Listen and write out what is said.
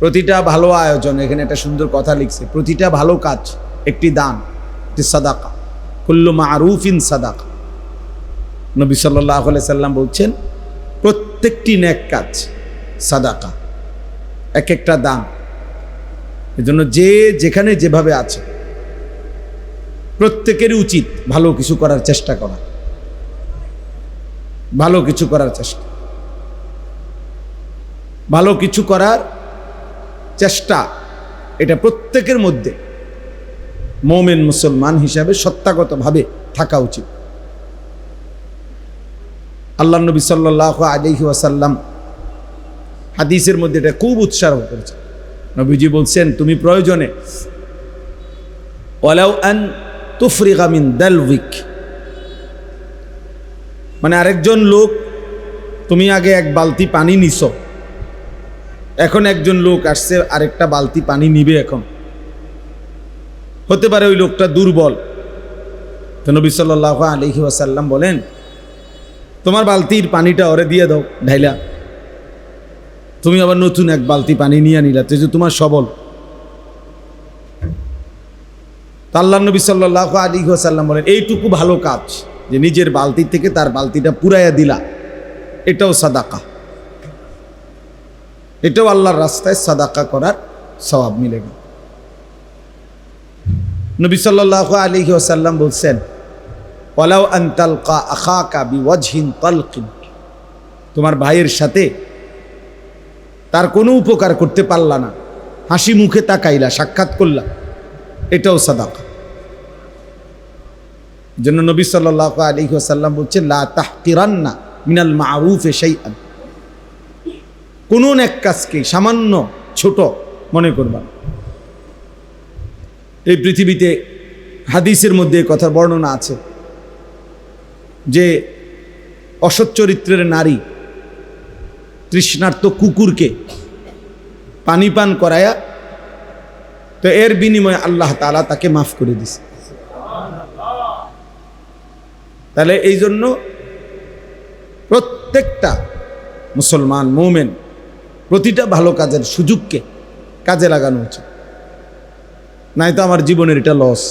প্রতিটা ভালো আয়োজন, এখানে একটা সুন্দর কথা লিখছে, প্রতিটা ভালো কাজ একটি দান, একটি সাদাকা, কুল্লু মারুফিন সাদাকা। নবী সাল্লাহ সাল্লাম বলছেন, প্রত্যেকটি ন্যাক কাজ সাদাকা, এক একটা দান। এজন্য যে যেখানে যেভাবে আছে, প্রত্যেকেরই উচিত ভালো কিছু করার চেষ্টা করা। ভালো কিছু করার চেষ্টা। ভালো কিছু করার চেষ্টা, এটা প্রত্যেকের মধ্যে মোমেন মুসলমান হিসাবে সত্তাগতভাবে থাকা উচিত। আল্লাহ নবী সাল্লাহ আলহি ওয়াসাল্লাম হাদিসের মধ্যে এটা খুব উৎসাহ করেছে। নবীজি বলছেন, তুমি প্রয়োজনে মিন দালউইক মানে আরেকজন লোক, তুমি আগে এক বালতি পানি নিছো এখন একজন লোক আসছে, আরেকটা বালতি পানি নিবে এখন। হতে পারে ওই লোকটা দুর্বল। তো নবী সাল্লাহ আলহি ওয়াসাল্লাম বলেন, তোমার বালতির পানিটা ওরে দিয়ে দাও, ঢাইলা। তুমি আবার নতুন এক বালতি পানি নিয়ে নিলা তো তোমার সবল। তা আল্লাহ নবী সাল্লাহ আলী সাল্লাম বলেন, এইটুকু ভালো কাজ, যে নিজের বালতি থেকে তার বালতিটা পুরাইয়া দিলা। এটাও সাদাকা। এটাও আল্লাহর রাস্তায় সাদাকা করার স্বভাব মিলে গেল নবী সাল্লাহ আলী সাল্লাম বলছেন, ওয়ালাউ আন্তালকা আখাকা বিওয়াজহিন তালকিন তোমার ভাইয়ের সাথে তার কোনো উপকার করতে পারলা না। হাসি মুখে তাকাইলা, সাক্ষাৎ করলা, এটাও সাদাকা। জন্য নবী সাল্লাহ আলী সাল্লাম বলছেন, লা তাহকিরান্না মিনাল মারুফে শাইআন কোনো এক কাজকে সামান্য ছোট মনে করবা। এই পৃথিবীতে হাদিসের মধ্যে এ কথার বর্ণনা আছে যে অসৎ চরিত্রের নারী তৃষ্ণার্ত কুকুরকে পানি পান করায়া তো এর বিনিময়ে আল্লাহ তালা তাকে মাফ করে দিছে। তাহলে এই জন্য প্রত্যেকটা মুসলমান, মোমেন প্রতিটা ভালো কাজের সুযোগকে কাজে লাগানো উচিত। নাই তো আমার জীবনের এটা লস